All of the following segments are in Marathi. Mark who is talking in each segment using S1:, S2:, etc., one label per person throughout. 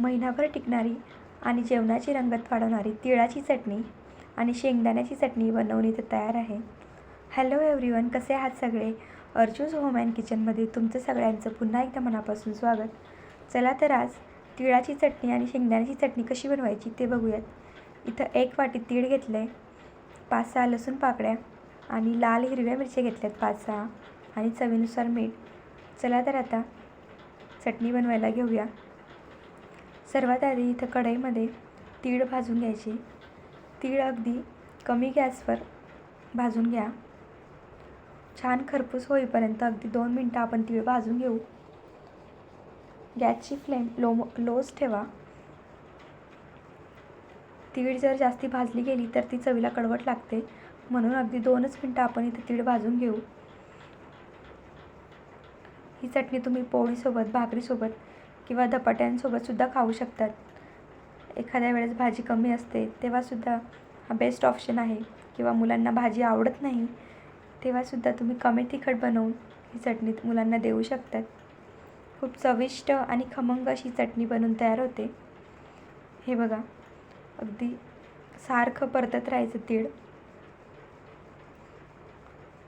S1: महिनाभर टिकणारी आणि जेवणाची रंगत वाढवणारी तिळाची चटणी आणि शेंगदाण्याची चटणी बनवून इथे तयार आहे. हॅलो एव्हरीवन कसे आहात सगळे? अर्जूज होम अँड किचनमध्ये तुमचं सगळ्यांचं पुन्हा एकदा मनापासून स्वागत. चला तर आज तिळाची चटणी आणि शेंगदाण्याची चटणी कशी बनवायची ते बघूयात. इथं एक वाटी तीळ घेतलं आहे पाच सहा लसूण पाकळ्या आणि लाल हिरव्या मिरच्या घेतल्यात पाच सहा आणि चवीनुसार मीठ. चला तर आता चटणी बनवायला घेऊया. सर्वात आधी इथं कढईमध्ये तीळ भाजून घ्यायची. तीळ अगदी कमी गॅसवर भाजून घ्या. छान खरपूस होईपर्यंत अगदी दोन मिनटं आपण तीळ भाजून घेऊ. गॅसची फ्लेम लो लोच ठेवा. तीळ जर जास्ती भाजली गेली तर ती चवीला कडवट लागते. म्हणून अगदी दोनच मिनटं आपण इथे तीळ भाजून घेऊ. ही चटणी तुम्ही पोळीसोबत भाकरीसोबत किंवा धपाट्यांसोबतसुद्धा खाऊ शकतात. एखाद्या वेळेस भाजी कमी असते तेव्हासुद्धा हा बेस्ट ऑप्शन आहे. किंवा मुलांना भाजी आवडत नाही तेव्हासुद्धा तुम्ही कमी तिखट बनवून ही चटणी मुलांना देऊ शकतात. खूप चविष्ट आणि खमंग अशी चटणी बनवून तयार होते. हे बघा अगदी सारखं परतत राहायचं तीळ.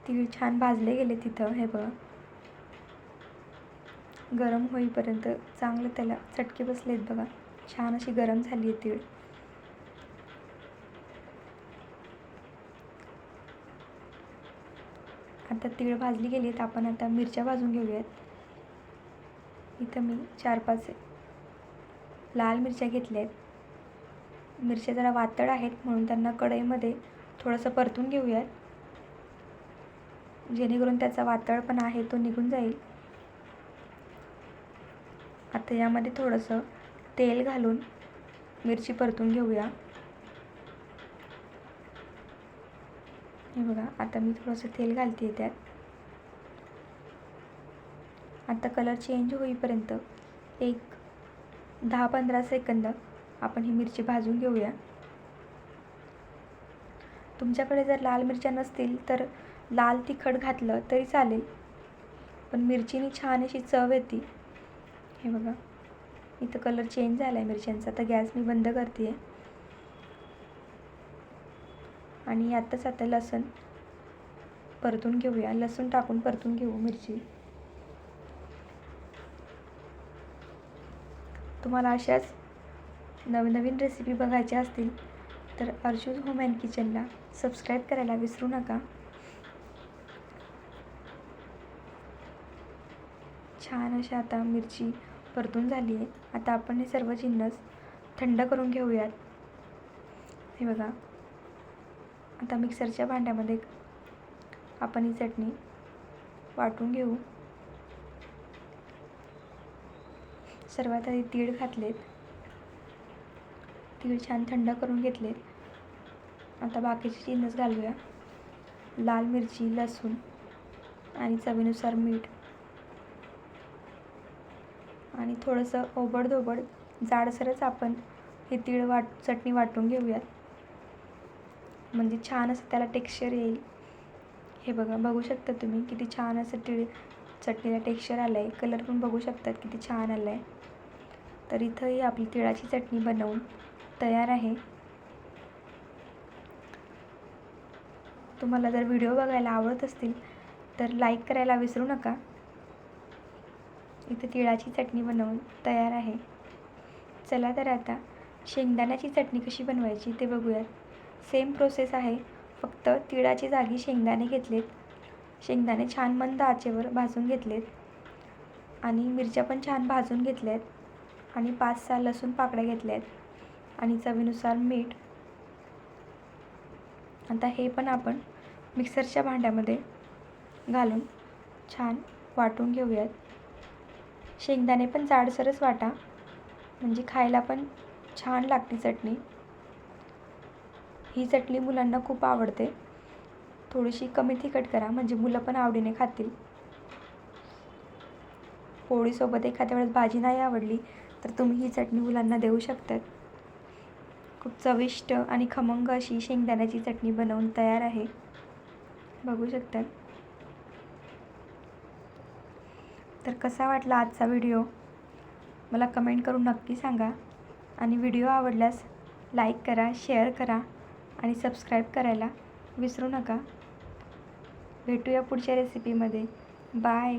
S1: तीळ छान भाजले गेले तिथं हे बघा. गरम होईपर्यंत चांगलं त्याला चटके बसले आहेत बघा. छान अशी गरम झाली आहे तीळ आता तीळ भाजली गेली आहेत आपण आता मिरच्या भाजून घेऊयात. इथं मी चार पाच लाल मिरच्या घेतल्या आहेत मिरच्या जरा वातळ आहेत म्हणून त्यांना कढईमध्ये थोडंसं परतून घेऊयात. जेणेकरून त्याचा वातळपणा आहे तो निघून जाईल. आता यामध्ये थोडंसं तेल घालून मिरची परतून घेऊया. हे बघा आता मी थोडंसं तेल घालते त्यात. आता कलर चेंज होईपर्यंत एक दहा पंधरा सेकंद आपण ही मिरची भाजून घेऊया. तुमच्याकडे जर लाल मिरच्या नसतील तर लाल तिखट घातलं तरी चालेल पण मिरचीनी छान अशी चव येते. हे बघा. इथं कलर चेंज झाला आहे मिरच्यांचा. तर गॅस मी बंद करते आहे आणि आत्ताच आता लसूण परतून घेऊया. लसूण टाकून परतून घेऊ मिरची. तुम्हाला अशाच नवनवीन रेसिपी बघायच्या असतील तर अर्जुन होम अँड किचनला सबस्क्राईब करायला विसरू नका. छान अशा आता मिरची परतून झाली आहे. आता आपण हे सर्व जिन्नस थंड करून घेऊयात. हे बघा. आता मिक्सरच्या भांड्यामध्ये आपण ही चटणी वाटून घेऊ. सर्वात आधी तीळ घातलेत. तीळ छान थंड करून घेतलेत. आता बाकीचे जिन्नस घालूया. लाल मिरची लसूण आणि चवीनुसार मीठ. आणि थोडंसं ओबडधोबड जाडसरच आपण हे तीळ वाट चटणी वाटून घेऊयात. म्हणजे छान असं त्याला टेक्स्चर येईल. हे बघा बघू शकता तुम्ही किती छान असं तीळ चटणीला टेक्स्चर आलं आहे कलर पण बघू शकतात किती छान आलं आहे तर इथंही आपली तिळाची चटणी बनवून तयार आहे. तुम्हाला जर व्हिडिओ बघायला आवडत असतील तर लाईक करायला विसरू नका. इथे तिळाची चटणी बनवून तयार आहे. चला तर आता शेंगदाण्याची चटणी कशी बनवायची ते बघूयात. सेम प्रोसेस आहे. फक्त तिळाची जागी शेंगदाणे घेतलेत. शेंगदाणे छान मंद आचेवर भाजून घेतलेत. आणि मिरच्या पण छान भाजून घेतल्यात. आणि पाच सहा लसूण पाकड्या घेतल्यात. आणि चवीनुसार मीठ. आता हे पण आपण मिक्सरच्या भांड्यामध्ये घालून छान वाटून घेऊयात. शेंगदाणे पण जाडसरच वाटा. म्हणजे खायला पण छान लागते चटणी. ही चटणी मुलांना खूप आवडते. थोडीशी कमी तिखट करा म्हणजे मुलं पण आवडीने खातील. पोळीसोबत एखाद्या वेळेस भाजी नाही आवडली तर तुम्ही ही चटणी मुलांना देऊ शकतात. खूप चविष्ट आणि खमंग अशी शेंगदाण्याची चटणी बनवून तयार आहे. बघू शकतात. तर कसा वाटला आजचा व्हिडिओ? मला कमेंट करून नक्की सांगा. आणि व्हिडिओ आवडल्यास लाईक करा शेअर करा आणि सबस्क्राईब करायला विसरू नका. भेटूया पुढच्या रेसिपीमध्ये. बाय.